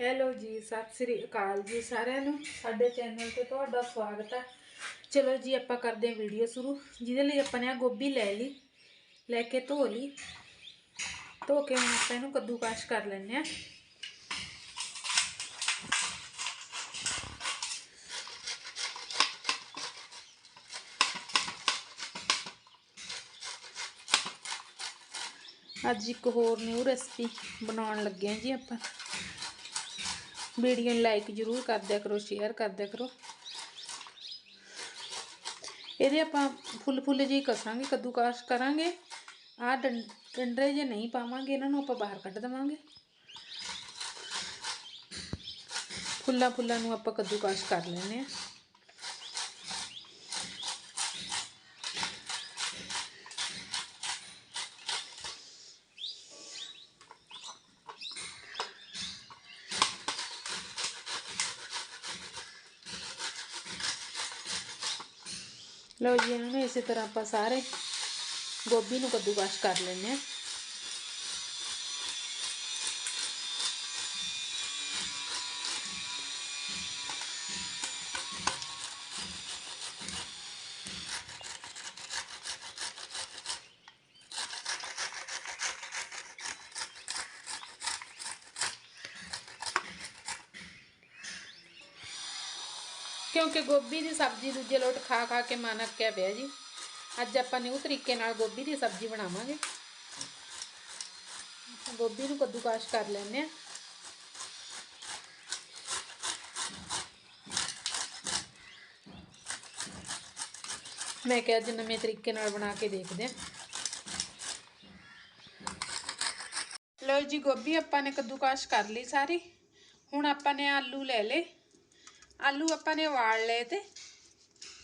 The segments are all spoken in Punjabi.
ਹੈਲੋ ਜੀ, ਸਤਿ ਸ੍ਰੀ ਅਕਾਲ ਜੀ ਸਾਰਿਆਂ ਨੂੰ। ਸਾਡੇ ਚੈਨਲ ਤੇ ਤੁਹਾਡਾ ਸਵਾਗਤ ਹੈ। ਚਲੋ ਜੀ, ਆਪਾਂ ਕਰਦੇ ਹਾਂ ਵੀਡੀਓ ਸ਼ੁਰੂ। ਜਿਹਦੇ ਲਈ ਆਪਾਂ ਨੇ ਆ ਗੋਭੀ ਲੈ ਲਈ, ਲੈ ਕੇ ਧੋ ਲਈ। ਧੋ ਕੇ ਹੁਣ ਆਪਾਂ ਇਹਨੂੰ ਕੱਦੂਕਾਸ਼ ਕਰ ਲੈਂਦੇ ਆ ਅੱਜ ਇੱਕ ਹੋਰ ਨਿਊ ਰੈਸਪੀ ਬਣਾਉਣ ਲੱਗੇ ਆ ਜੀ ਆਪਾਂ। ਵੀਡੀਓ ਨੂੰ ਲਾਈਕ ਜ਼ਰੂਰ ਕਰ ਦਿਆ ਕਰੋ ਸ਼ੇਅਰ ਕਰ ਦਿਆ ਕਰੋ। ਇਹਦੇ ਆਪਾਂ ਫੁੱਲ ਫੁੱਲ ਜਿਹੀ ਕਸਾਂਗੇ, ਕੱਦੂਕਾਸ਼ ਕਰਾਂਗੇ। ਆਹ ਡੰਡਰੇ ਜੇ ਨਹੀਂ ਪਾਵਾਂਗੇ, ਇਹਨਾਂ ਨੂੰ ਆਪਾਂ ਬਾਹਰ ਕੱਢ ਦੇਵਾਂਗੇ। ਫੁੱਲਾਂ ਫੁੱਲਾਂ ਨੂੰ ਆਪਾਂ ਕੱਦੂਕਾਸ਼ ਕਰ ਲੈਣੇ ਆ ਲਓ ਜੀ ਇਹਨਾਂ ਨੂੰ ਇਸੇ ਤਰ੍ਹਾਂ ਆਪਾਂ ਸਾਰੇ ਗੋਭੀ ਨੂੰ ਕੱਦੂਕਾਸ਼ ਕਰ ਲੈਂਦੇ ਹਾਂ। ਕਿਉਂਕਿ ਗੋਭੀ ਦੀ ਸਬਜ਼ੀ ਦੂਜੇ ਲੋਟ ਖਾ ਖਾ ਕੇ ਮਨ ਅੱਕਿਆ ਪਿਆ ਜੀ। ਅੱਜ ਆਪਾਂ ਨਿਊ ਤਰੀਕੇ ਨਾਲ ਗੋਭੀ ਦੀ ਸਬਜ਼ੀ ਬਣਾਵਾਂਗੇ। ਗੋਭੀ ਨੂੰ ਕੱਦੂਕਾਸ਼ ਕਰ ਲੈਂਦੇ ਆ ਮੈਂ ਕਿਹਾ ਅੱਜ ਨਵੇਂ ਤਰੀਕੇ ਨਾਲ ਬਣਾ ਕੇ ਦੇਖਦੇ ਆ ਲਓ ਜੀ, ਗੋਭੀ ਆਪਾਂ ਨੇ ਕੱਦੂਕਾਸ਼ ਕਰ ਲਈ ਸਾਰੀ। ਹੁਣ ਆਪਾਂ ਨੇ ਆਲੂ ਲੈ ਲਏ। ਆਲੂ ਆਪਾਂ ਨੇ ਉਬਾਲ ਲਏ ਤੇ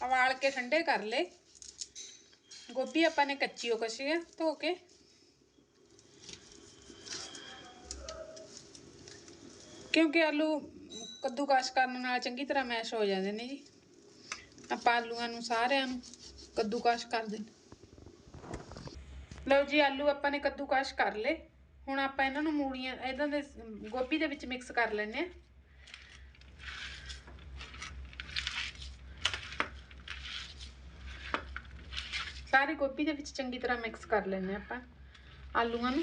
ਉਬਾਲ ਕੇ ਠੰਡੇ ਕਰ ਲਏ। ਗੋਭੀ ਆਪਾਂ ਨੇ ਕੱਚੀ ਉਹ ਕਸ਼ੀ ਆ, ਧੋ ਕੇ। ਕਿਉਂਕਿ ਆਲੂ ਕੱਦੂਕਾਸ਼ ਕਰਨ ਨਾਲ ਚੰਗੀ ਤਰ੍ਹਾਂ ਮੈਸ਼ ਹੋ ਜਾਂਦੇ ਨੇ ਜੀ। ਆਪਾਂ ਆਲੂਆਂ ਨੂੰ ਸਾਰਿਆਂ ਨੂੰ ਕੱਦੂਕਾਸ਼ ਕਰ ਦੇ ਲਓ ਜੀ, ਆਲੂ ਆਪਾਂ ਨੇ ਕੱਦੂਕਾਸ਼ ਕਰ ਲਏ। ਹੁਣ ਆਪਾਂ ਇਹਨਾਂ ਨੂੰ ਮੂਲੀਆਂ ਇਹਨਾਂ ਦੇ ਗੋਭੀ ਦੇ ਵਿੱਚ ਮਿਕਸ ਕਰ ਲੈਣੇ ਆ ਸਾਰੇ ਗੋਭੀ ਦੇ ਵਿੱਚ ਚੰਗੀ ਤਰ੍ਹਾਂ ਮਿਕਸ ਕਰ ਲੈਣੇ ਆਪਾਂ, ਆਲੂਆਂ ਨੂੰ।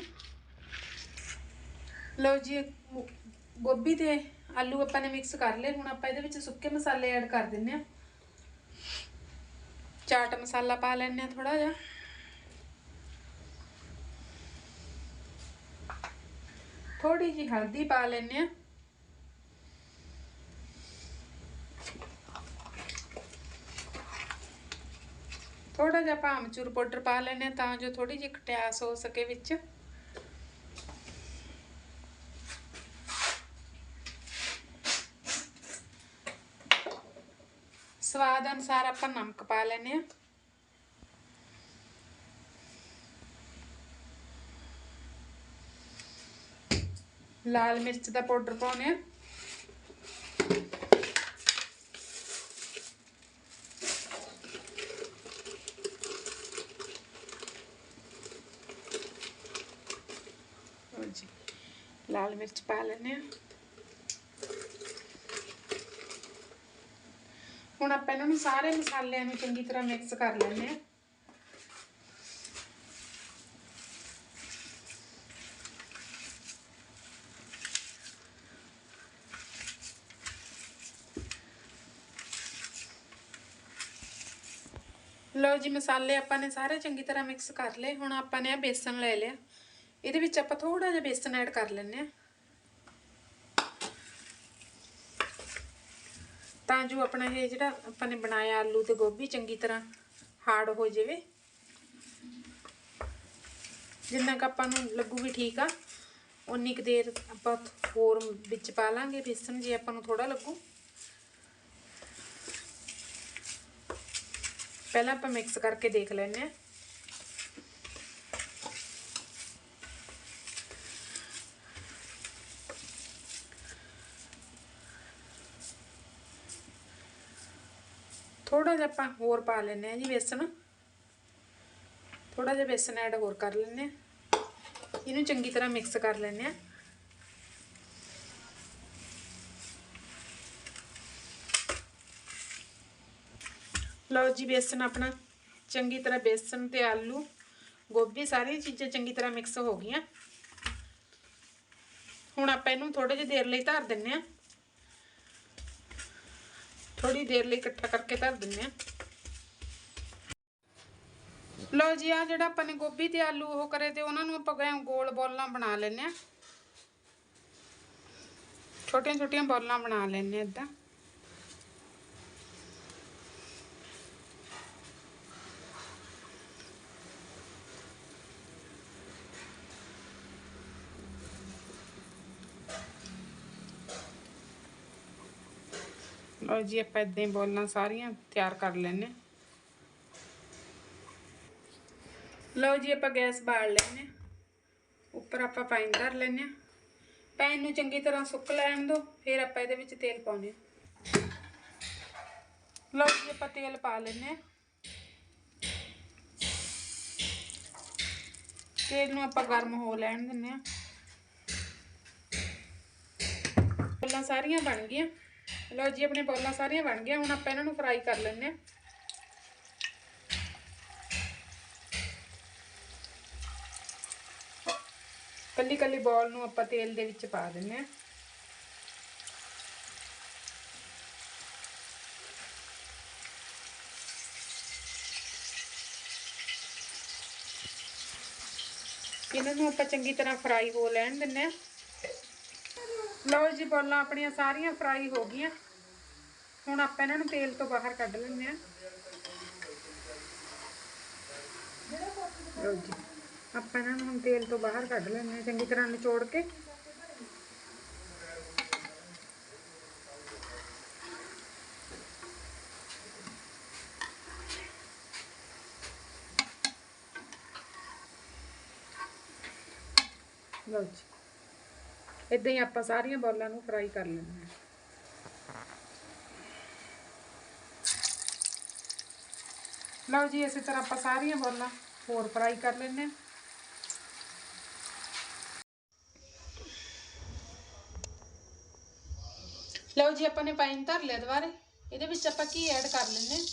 ਲਓ ਜੀ, ਗੋਭੀ ਤੇ ਆਲੂ ਆਪਾਂ ਨੇ ਮਿਕਸ ਕਰ ਲਏ, ਹੁਣ ਆਪਾਂ ਇਹਦੇ ਵਿੱਚ ਸੁੱਕੇ ਮਸਾਲੇ ਐਡ ਕਰ ਦਿੰਨੇ ਆ ਚਾਟ ਮਸਾਲਾ ਪਾ ਲੈਣੇ ਆ ਥੋੜਾ ਜਿਹਾ। ਥੋੜੀ ਜੀ ਹਲਦੀ ਪਾ ਲੈਣੇ ਆ ਥੋੜਾ ਜਿਹਾ ਆਪਾਂ ਆਮਚੂਰ ਪਾਊਡਰ ਪਾ ਲੈਣੇ ਤਾਂ ਜੋ ਥੋੜੀ ਜਿਹੀ ਖਟਿਆਸ ਹੋ ਸਕੇ ਵਿੱਚ। ਸਵਾਦ ਅਨੁਸਾਰ ਆਪਾਂ ਨਮਕ ਪਾ ਲੈਣੇ ਆ ਲਾਲ ਮਿਰਚ ਦਾ ਪਾਊਡਰ ਪਾਉਣੇ ਆ ਜੀ ਲਾਲ ਮਿਰਚ ਪਾ ਲੈਣੇ ਆ ਹੁਣ ਆਪਾਂ ਇਹਨਾਂ ਨੂੰ ਸਾਰੇ ਮਸਾਲਿਆਂ ਨੂੰ ਚੰਗੀ ਤਰ੍ਹਾਂ ਮਿਕਸ ਕਰ ਲੈਣੇ ਆ ਲਓ ਜੀ, ਮਸਾਲੇ ਆਪਾਂ ਨੇ ਸਾਰੇ ਚੰਗੀ ਤਰ੍ਹਾਂ ਮਿਕਸ ਕਰ ਲਏ। ਹੁਣ ਆਪਾਂ ਨੇ ਆ ਬੇਸਨ ਲੈ ਲਿਆ। ਇਹਦੇ ਵਿੱਚ ਆਪਾਂ ਥੋੜਾ ਜਿਹਾ ਬੇਸਨ ਐਡ ਕਰ ਲੈਣੇ ਆ ਤਾਂ ਜੋ ਆਪਣਾ ਇਹ ਜਿਹੜਾ ਆਪਾਂ ਨੇ ਬਣਾਇਆ ਆਲੂ ਤੇ ਗੋਭੀ ਚੰਗੀ ਤਰ੍ਹਾਂ ਹਾਰਡ ਹੋ ਜਾਵੇ। ਜਿੰਨਾ ਕ ਆਪਾਂ ਨੂੰ ਲੱਗੂ ਵੀ ਠੀਕ ਆ ਉਨੀ ਕੁ ਦੇਰ ਆਪਾਂ ਹੋਰ ਵਿੱਚ ਪਾ ਲਾਂਗੇ ਬੇਸਨ ਜੇ ਆਪਾਂ ਨੂੰ ਥੋੜਾ ਲੱਗੂ। ਪਹਿਲਾਂ ਆਪਾਂ ਮਿਕਸ ਕਰਕੇ ਦੇਖ ਲੈਣੇ ਆ ਥੋੜਾ ਜਿਹਾ ਆਪਾਂ ਹੋਰ ਪਾ ਲੈਨੇ ਆ ਜੀ ਬੇਸਣ ਥੋੜਾ ਜਿਹਾ ਬੇਸਣ ਐਡ ਹੋਰ ਕਰ ਲੈਨੇ ਆ ਇਹਨੂੰ ਚੰਗੀ ਤਰ੍ਹਾਂ ਮਿਕਸ ਕਰ ਲੈਨੇ ਆ ਲਓ ਜੀ ਬੇਸਣ ਆਪਣਾ ਚੰਗੀ ਤਰ੍ਹਾਂ ਬੇਸਣ ਤੇ ਆਲੂ, ਗੋਭੀ ਸਾਰੀਆਂ ਚੀਜ਼ਾਂ ਚੰਗੀ ਤਰ੍ਹਾਂ ਮਿਕਸ ਹੋ ਗਈਆਂ। ਹੁਣ ਆਪਾਂ ਇਹਨੂੰ ਥੋੜੇ ਜਿਹਾ ਦੇਰ ਲਈ ਧਾਰ ਦਿੰਨੇ ਆ ਥੋੜੀ ਦੇਰ ਲਈ ਇਕੱਠਾ ਕਰਕੇ ਧਰ ਦਿੰਨੇ ਆ ਲਓ ਜੀ ਆ ਜਿਹੜਾ ਆਪਾਂ ਨੇ ਗੋਭੀ ਤੇ ਆਲੂ ਉਹ ਕਰੇ ਤੇ ਉਹਨਾਂ ਨੂੰ ਆਪਾਂ ਗਏ ਗੋਲ ਬੋਲਾਂ ਬਣਾ ਲੈਨੇ ਆ ਛੋਟੀਆਂ ਛੋਟੀਆਂ ਬੋਲਾਂ ਬਣਾ ਲੈਨੇ ਆ ਇਦਾਂ। ਲਓ ਜੀ ਆਪਾਂ ਇਦਾਂ ਹੀ ਬੋਲਾਂ ਸਾਰੀਆਂ, ਤਿਆਰ ਕਰ ਲੈਨੇ ਆ ਲਓ ਜੀ ਆਪਾਂ ਗੈਸ ਬਾਲ ਲੈਨੇ ਆ ਉੱਪਰ ਆਪਾਂ ਪਾਣੀ ਧਰ ਲੈਨੇ ਆ ਪੈਨ ਨੂੰ ਚੰਗੀ ਤਰ੍ਹਾਂ ਸੁੱਕ ਲੈਣ ਦਿਓ, ਫਿਰ ਆਪਾਂ ਇਹਦੇ ਵਿੱਚ ਤੇਲ ਪਾਉਨੇ ਆ ਲਓ ਜੀ ਆਪਾਂ ਤੇਲ ਪਾ ਲੈਨੇ ਆ ਤੇਲ ਨੂੰ ਆਪਾਂ ਗਰਮ ਹੋ ਲੈਣ ਦਿੰਨੇ ਆ ਬੋਲਾਂ ਸਾਰੀਆਂ ਬਣ ਗਈਆਂ। ਲਓ ਜੀ, ਆਪਣੇ ਬੋਲਾਂ ਸਾਰੀਆਂ ਬਣ ਗਈਆਂ, ਹੁਣ ਆਪਾਂ ਇਹਨਾਂ ਨੂੰ ਫਰਾਈ ਕਰ ਲੈਂਦੇ ਆ ਕੱਲੀ ਕੱਲੀ ਬੋਲ ਨੂੰ ਆਪਾਂ ਤੇਲ ਦੇ ਵਿੱਚ ਪਾ ਦਿੰਨੇ ਆ ਇਹਨਾਂ ਨੂੰ ਆਪਾਂ ਚੰਗੀ ਤਰ੍ਹਾਂ ਫਰਾਈ ਹੋ ਲੈਣ ਦਿੰਨੇ ਆ ਲਓ ਜੀ ਬੋਲਾਂ ਆਪਣੀਆਂ ਸਾਰੀਆਂ ਫਰਾਈ ਹੋ ਗਈਆਂ। ਹੁਣ ਆਪਾਂ ਇਹਨਾਂ ਨੂੰ ਤੇਲ ਤੋਂ ਬਾਹਰ ਕੱਢ ਲੈਂਦੇ ਆ ਲਓ ਜੀ, ਆਪਾਂ ਇਹਨਾਂ ਨੂੰ ਹੁਣ ਤੇਲ ਤੋਂ ਬਾਹਰ ਕੱਢ ਲੈਂਦੇ ਆ ਚੰਗੀ ਤਰ੍ਹਾਂ ਨਿਚੋੜ ਕੇ। ਲਓ ਜੀ। ਇਦਾਂ ਹੀ ਆਪਾਂ ਸਾਰੀਆਂ ਬੋਲਾਂ ਨੂੰ ਫਰਾਈ ਕਰ ਲੈਂਦੇ ਹਾਂ। ਲਓ ਜੀ, ਇਸੇ ਤਰ੍ਹਾਂ ਆਪਾਂ ਸਾਰੀਆਂ ਬੋਲਾਂ ਹੋਰ ਫਰਾਈ ਕਰ ਲੈਂਦੇ ਹਾਂ। ਲਓ ਜੀ, ਆਪਾਂ ਨੇ ਪਾਣੀ ਧਰ ਲਿਆ ਦੁਬਾਰੇ। ਇਹਦੇ ਵਿੱਚ ਆਪਾਂ ਕੀ ਐਡ ਕਰ ਲੈਂਦੇ ਹਾਂ?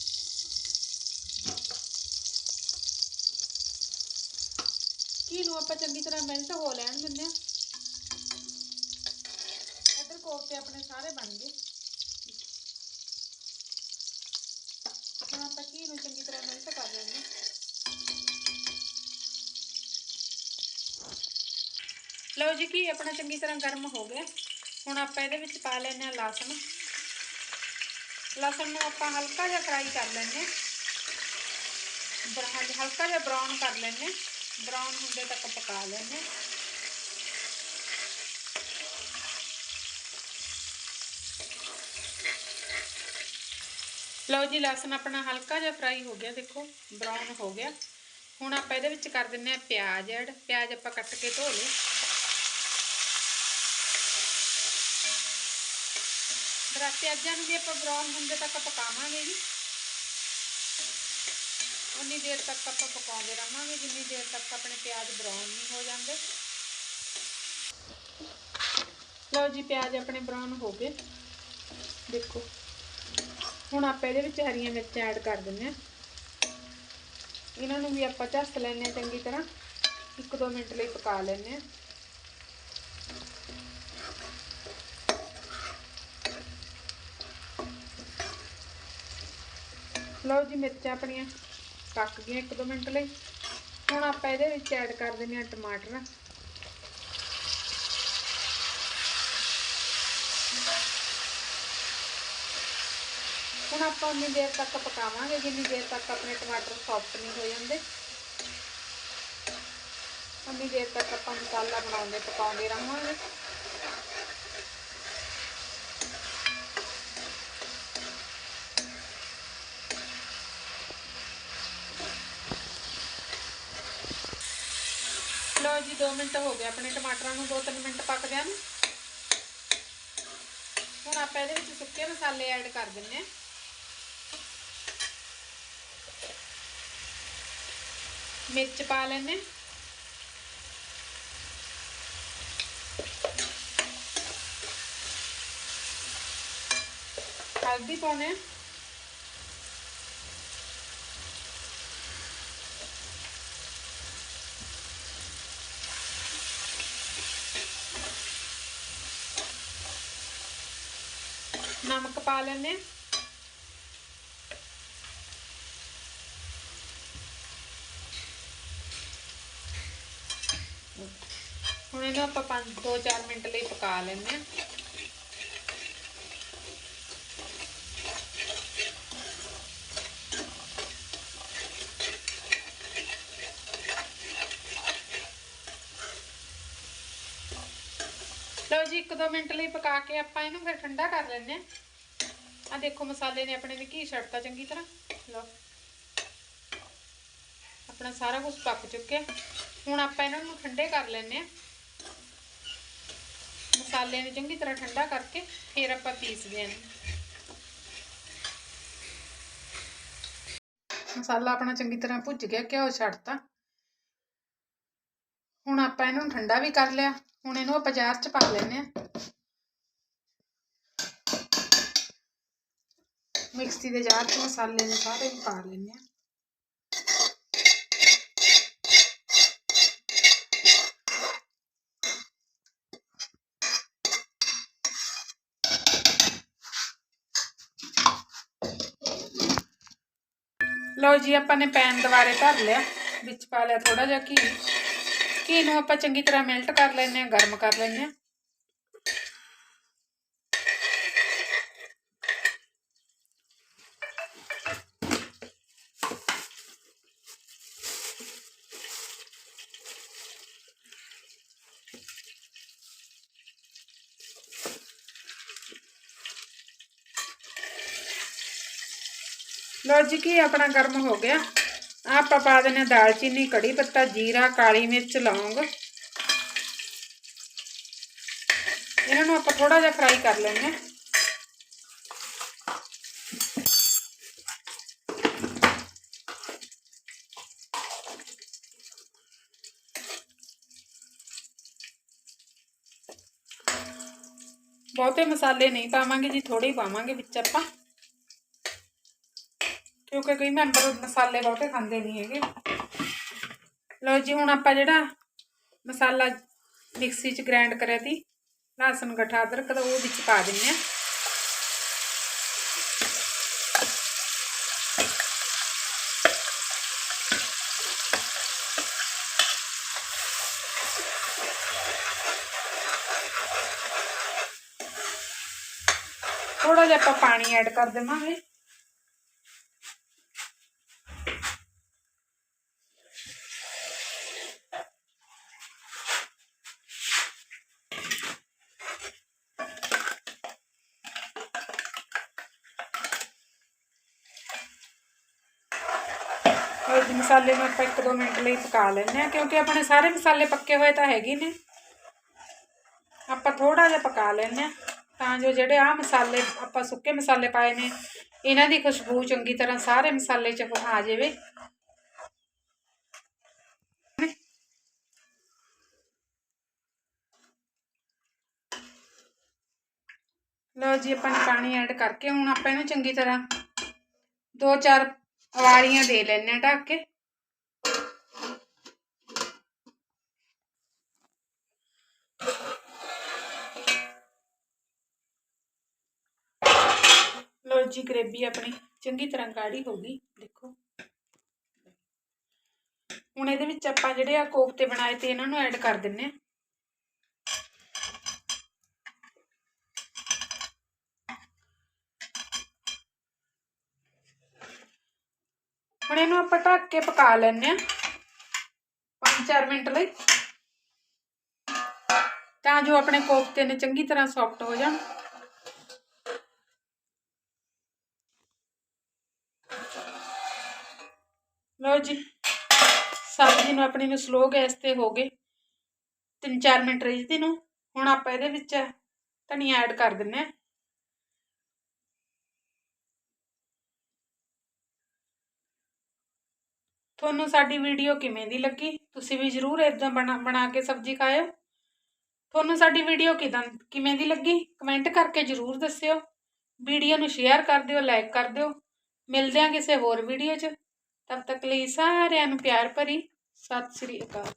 ਘੀ ਨੂੰ ਆਪਾਂ ਚੰਗੀ ਤਰ੍ਹਾਂ ਮੈਲਟ ਹੋ ਲੈਣ ਦਿੰਦੇ ਹਾਂ। ਕੋਫਤੇ ਆਪਣੇ ਸਾਰੇ ਬਣ ਗਏ। ਹੁਣ ਆਪਾਂ ਘੀ ਨੂੰ ਚੰਗੀ ਤਰ੍ਹਾਂ ਮੈਲਟ ਕਰ ਲੈਂਦੇ ਲਓ ਜੀ, ਘੀ ਆਪਣਾ ਚੰਗੀ ਤਰ੍ਹਾਂ ਗਰਮ ਹੋ ਗਿਆ। ਹੁਣ ਆਪਾਂ ਇਹਦੇ ਵਿੱਚ ਪਾ ਲੈਂਦੇ ਹਾਂ ਲਸਣ। ਲਸਣ ਨੂੰ ਆਪਾਂ ਹਲਕਾ ਜਿਹਾ ਫਰਾਈ ਕਰ ਲੈਂਦੇ ਹਾਂ। ਹਲਕਾ ਜਿਹਾ ਬਰਾਊਨ ਕਰ ਲੈਂਦੇ ਹਾਂ। ਬਰਾਊਨ ਹੁੰਦੇ ਤੱਕ ਪਕਾ ਲੈਂਦੇ ਲਓ ਜੀ ਲਸਣ ਆਪਣਾ ਹਲਕਾ ਜਿਹਾ ਫਰਾਈ ਹੋ ਗਿਆ, ਦੇਖੋ ਬਰਾਊਨ ਹੋ ਗਿਆ। ਹੁਣ ਆਪਾਂ ਇਹਦੇ ਵਿੱਚ ਕਰ ਦਿੰਨੇ ਆ ਪਿਆਜ਼ ਐਡ। ਪਿਆਜ਼ ਆਪਾਂ ਕੱਟ ਕੇ ਧੋ ਲਏ। ਬਰਾ ਪਿਆਜ਼ਾਂ ਨੂੰ ਵੀ ਆਪਾਂ ਬਰਾਊਨ ਹੁੰਦੇ ਤੱਕ ਪਕਾਵਾਂਗੇ ਜੀ। ਉਨੀ ਦੇਰ ਤੱਕ ਆਪਾਂ ਪਕਾਉਂਦੇ ਰਹਾਂਗੇ, ਜਿੰਨੀ ਦੇਰ ਤੱਕ ਆਪਣੇ ਪਿਆਜ਼ ਬਰਾਊਨ ਨਹੀਂ ਹੋ ਜਾਂਦੇ। ਲਓ ਜੀ, ਪਿਆਜ਼ ਆਪਣੇ ਬਰਾਊਨ ਹੋ ਗਏ। ਦੇਖੋ। ਹੁਣ ਆਪਾਂ ਇਹਦੇ ਵਿੱਚ ਹਰੀਆਂ ਮਿਰਚਾਂ ਐਡ ਕਰ ਦਿੰਦੇ ਹਾਂ। ਇਹਨਾਂ ਨੂੰ ਵੀ ਆਪਾਂ ਝੱਸ ਲੈਣੇ ਆ ਚੰਗੀ ਤਰ੍ਹਾਂ। 1-2 ਮਿੰਟ ਲਈ ਪਕਾ ਲੈਣੇ ਆ ਲਓ ਜੀ ਮਿਰਚਾਂ ਆਪਣੀਆਂ ਪੱਕ ਗਈਆਂ 1-2 ਮਿੰਟ ਲਈ। ਹੁਣ ਆਪਾਂ ਇਹਦੇ ਵਿੱਚ ਐਡ ਕਰ ਦਿੰਨੇ ਆ ਟਮਾਟਰ। ਹੁਣ ਆਪਾਂ ਉਨੀ ਦੇਰ ਤੱਕ ਪਕਾਵਾਂਗੇ, ਜਿੰਨੀ ਦੇਰ ਤੱਕ ਆਪਣੇ ਟਮਾਟਰ ਸੌਫਟ ਨਹੀਂ ਹੋ ਜਾਂਦੇ। ਉਨੀ ਦੇਰ ਤੱਕ ਆਪਾਂ ਮਸਾਲਾ ਬਣਾਉਂਦੇ, ਪਕਾਉਂਦੇ ਰਹਾਂਗੇ। ਲਓ ਜੀ 2 ਮਿੰਟ ਹੋ ਗਏ ਆਪਣੇ ਟਮਾਟਰਾਂ ਨੂੰ 2-3 ਮਿੰਟ ਪੱਕਦਿਆਂ ਨੂੰ। ਹੁਣ ਆਪਾਂ ਇਹਦੇ ਵਿੱਚ ਸੁੱਕੇ ਮਸਾਲੇ ਐਡ ਕਰ ਦਿੰਨੇ ਆ ਮਿਰਚ ਪਾ ਲੈਣੇ ਹਲਦੀ ਪਾਉਣੇ ਨਮਕ ਪਾ ਲੈਣੇ ਹਾਂ ਇਹਨੂੰ ਆਪਾਂ 5 2-4 ਮਿੰਟ ਲਈ ਪਕਾ ਲੈਂਦੇ ਹਾਂ। ਲਓ ਜੀ 1-2 ਮਿੰਟ ਲਈ ਪਕਾ ਕੇ ਆਪਾਂ ਇਹਨੂੰ ਫਿਰ ਠੰਡਾ ਕਰ ਲੈਂਦੇ ਹਾਂ। ਆ ਦੇਖੋ, ਮਸਾਲੇ ਨੇ ਆਪਣੇ ਨੇ ਘੀ ਛੱਡਤਾ ਚੰਗੀ ਤਰ੍ਹਾਂ। ਲਓ। ਆਪਣਾ ਸਾਰਾ ਕੁਝ ਪੱਕ ਚੁੱਕਿਆ। ਹੁਣ ਆਪਾਂ ਇਹਨਾਂ ਨੂੰ ਠੰਡੇ ਕਰ ਲੈਂਦੇ ਹਾਂ। ਮਸਾਲੇ ਨੂੰ ਚੰਗੀ ਤਰ੍ਹਾਂ ਠੰਡਾ ਕਰਕੇ ਫਿਰ ਆਪਾਂ ਪੀਸਦੇ ਹਾਂ। ਮਸਾਲਾ ਆਪਣਾ ਚੰਗੀ ਤਰ੍ਹਾਂ ਭੁੱਜ ਗਿਆ, ਘਿਓ ਛੱਡਤਾ। ਹੁਣ ਆਪਾਂ ਇਹਨੂੰ ਠੰਡਾ ਵੀ ਕਰ ਲਿਆ। ਹੁਣ ਇਹਨੂੰ ਆਪਾਂ ਜਾਰ 'ਚ ਪਾ ਲੈਂਦੇ ਆ ਮਿਕਸੀ ਦੇ ਜਾਰ 'ਚ ਮਸਾਲੇ ਨੂੰ ਸਾਰੇ ਪਾ ਲੈਂਦੇ ਆ ਲਓ ਜੀ, ਆਪਾਂ ਨੇ ਪੈਨ ਦੁਬਾਰੇ ਧਰ ਲਿਆ। ਵਿੱਚ ਪਾ ਲਿਆ ਥੋੜਾ ਜਿਹਾ ਘੀ। ਘੀ ਨੂੰ ਆਪਾਂ ਚੰਗੀ ਤਰ੍ਹਾਂ ਮੈਲਟ ਕਰ ਲੈਂਦੇ ਆ ਗਰਮ ਕਰ ਲੈਂਦੇ ਆ ਲੋ ਜੀ, ਕੀ ਆਪਣਾ ਗਰਮ ਹੋ ਗਿਆ? ਆਪਾਂ ਪਾ ਦਿੰਦੇ ਹਾਂ ਦਾਲਚੀਨੀ ਕੜੀ ਪੱਤਾ, ਜੀਰਾ, ਕਾਲੀ ਮਿਰਚ, ਲੌਂਗ। ਇਹਨਾਂ ਨੂੰ ਆਪਾਂ ਥੋੜਾ ਜਿਹਾ ਫਰਾਈ ਕਰ ਲੈਂਦੇ ਹਾਂ। ਬਹੁਤੇ ਮਸਾਲੇ ਨਹੀਂ ਪਾਵਾਂਗੇ ਜੀ ਥੋੜੇ ਹੀ ਪਾਵਾਂਗੇ ਵਿੱਚ ਆਪਾਂ। ਕਿਉਂਕਿ ਕਈ ਮੈਂਬਰ ਮਸਾਲੇ ਬਹੁਤੇ ਖਾਂਦੇ ਨਹੀਂ ਹੈਗੇ। ਲਓ ਜੀ, ਹੁਣ ਆਪਾਂ ਜਿਹੜਾ ਮਸਾਲਾ ਮਿਕਸੀ 'ਚ ਗ੍ਰਾਈਂਡ ਕਰਿਆ ਸੀ, ਲਸਣ, ਗਠਾ, ਅਦਰਕ ਦਾ ਉਹ ਵਿੱਚ ਪਾ ਦਿੰਨੇ ਆ ਥੋੜਾ ਜਿਹਾ ਆਪਾਂ ਪਾਣੀ ਐਡ ਕਰ ਦੇਵਾਂਗੇ। और मसाले में आप एक दो मिनट लिए पका लें क्योंकि अपने सारे मसाले पक्के हुए तो है ने आप थोड़ा जहा पका लें जो जे मसाले आप सुे मसाले पाए ने इन की खुशबू चंकी तरह सारे मसाले च आ जाए लो जी अपन पानी ऐड करके हूँ आप चंकी तरह दो चार ਅਵਾਲੀਆਂ ਦੇ ਲੈਣੇ ਆ ਢੱਕ ਕੇ। ਲੋ ਜੀ, ਗਰੇਵੀ ਆਪਣੀ ਚੰਗੀ ਤਰ੍ਹਾਂ ਗਾੜੀ ਹੋ ਗਈ, ਦੇਖੋ। ਹੁਣ ਇਹਦੇ ਵਿੱਚ ਆਪਾਂ ਜਿਹੜੇ ਆ ਕੋਫਤੇ ਬਣਾਏ ਤੇ ਇਹਨਾਂ ਨੂੰ ਐਡ ਕਰ ਦਿੰਨੇ ਆ ਹੁਣ ਇਹਨੂੰ ਆਪਾਂ ਢੱਕ ਕੇ ਪਕਾ ਲੈਣੇ ਆ 5-4 ਮਿੰਟ ਲਈ। ਤਾਂ ਜੋ ਆਪਣੇ ਕੋਫਤੇ ਨੇ ਚੰਗੀ ਤਰ੍ਹਾਂ ਸੌਫਟ ਹੋ ਜਾਣ। ਲਓ ਜੀ, ਸਬਜ਼ੀ ਨੂੰ ਆਪਣੀ ਨੂੰ ਸਲੋ ਗੈਸ ਤੇ ਹੋ ਗਏ। 3-4 ਮਿੰਟ ਰਿੱਝਦੀ ਨੂੰ। ਹੁਣ ਆਪਾਂ ਇਹਦੇ ਵਿੱਚ ਧਨੀਆ ਐਡ ਕਰ ਦਿੰਨੇ ਆ ਤੁਹਾਨੂੰ ਸਾਡੀ ਵੀਡੀਓ ਕਿਵੇਂ ਦੀ ਲੱਗੀ? ਤੁਸੀਂ ਵੀ ਜਰੂਰ ਇਦਾਂ ਬਣਾ ਬਣਾ ਕੇ ਸਬਜ਼ੀ ਖਾਇਓ। ਤੁਹਾਨੂੰ ਸਾਡੀ ਵੀਡੀਓ ਕਿਦਾਂ, ਕਿਵੇਂ ਦੀ ਲੱਗੀ? ਕਮੈਂਟ ਕਰਕੇ ਜਰੂਰ ਦੱਸਿਓ। ਵੀਡੀਓ ਨੂੰ ਸ਼ੇਅਰ ਕਰ ਦਿਓ, ਲਾਈਕ ਕਰ ਦਿਓ। ਮਿਲਦੇ ਹਾਂ ਕਿਸੇ ਹੋਰ ਵੀਡੀਓ 'ਚ। ਤਬ ਤੱਕ ਲਈ ਸਾਰਿਆਂ ਨੂੰ ਪਿਆਰ ਭਰੀ। ਸਤਿ ਸ੍ਰੀ ਅਕਾਲ।